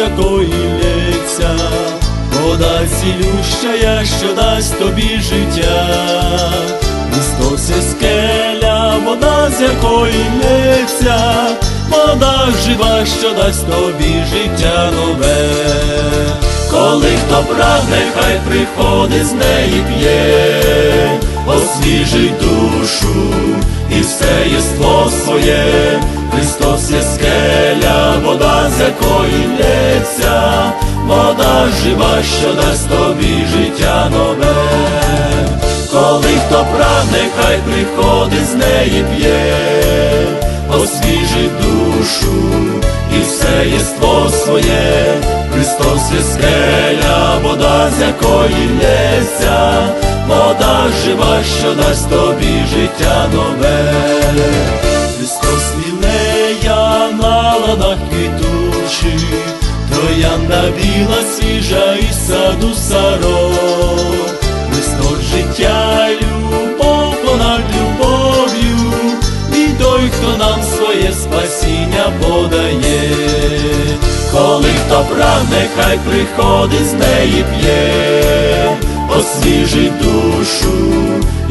якої лється, вода цілющая, що дасть тобі життя, є скеля, вода з якої лється, вода жива, що дасть тобі життя нове. Коли хто прагне, хай приходить з неї п'є, освіжить душу і все єство своє, Христос є скеля, вода, з якої лється, вода жива, що дасть тобі життя нове. Коли хто прагне, хай приходить з неї п'є, освіжить душу і все єство своє, Христос є скеля, вода, з якої лється, вода жива, що дасть тобі життя нове. Ладах квітучих, троянда біла, свіжа і саду сарок. Христос життя, любов понад любов'ю, і той, хто нам своє спасіння подає. Коли хто прагне, хай приходить з неї п'є, освіжить душу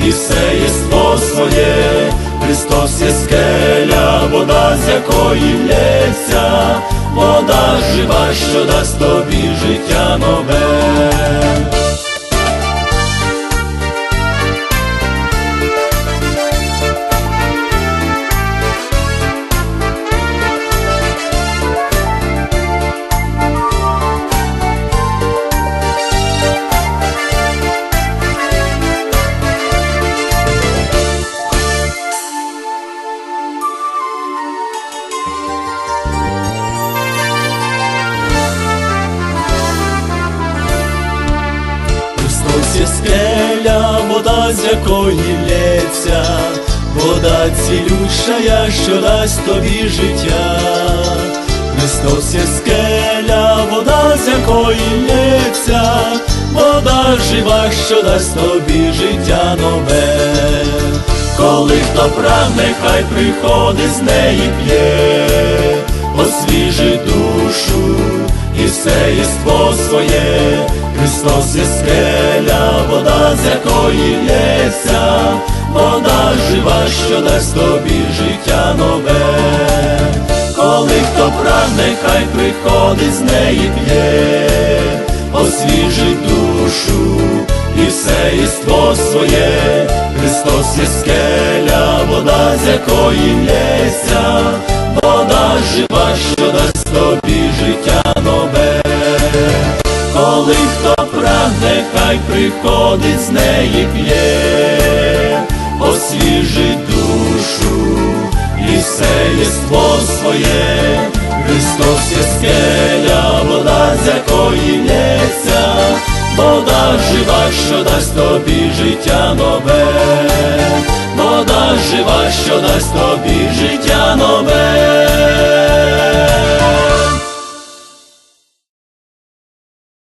і все єство своє, Христос є скеля, вода, з якої лється, вода жива, що дасть тобі життя нове. Скеля, вода, з якої лється, вода цілющая, що дасть тобі життя. Христос є скеля, вода, з якої лється, вода жива, що дасть тобі життя нове. Коли хто прагне, хай приходить з неї п'є, освіжить душу все єство своє, Христос є скеля, вода, з якої лється, вода жива, що дасть тобі життя нове. Коли хто прагне, хай приходить з неї п'є, освіжить душу і все єство своє, Христос є скеля, вода, з якої лється, вода жива, хай приходить з неї п'є, освіжить душу і все єство своє, Христос є скеля, вода, з якої лється, вода жива, що дасть тобі життя нове, вода жива, що дасть тобі життя.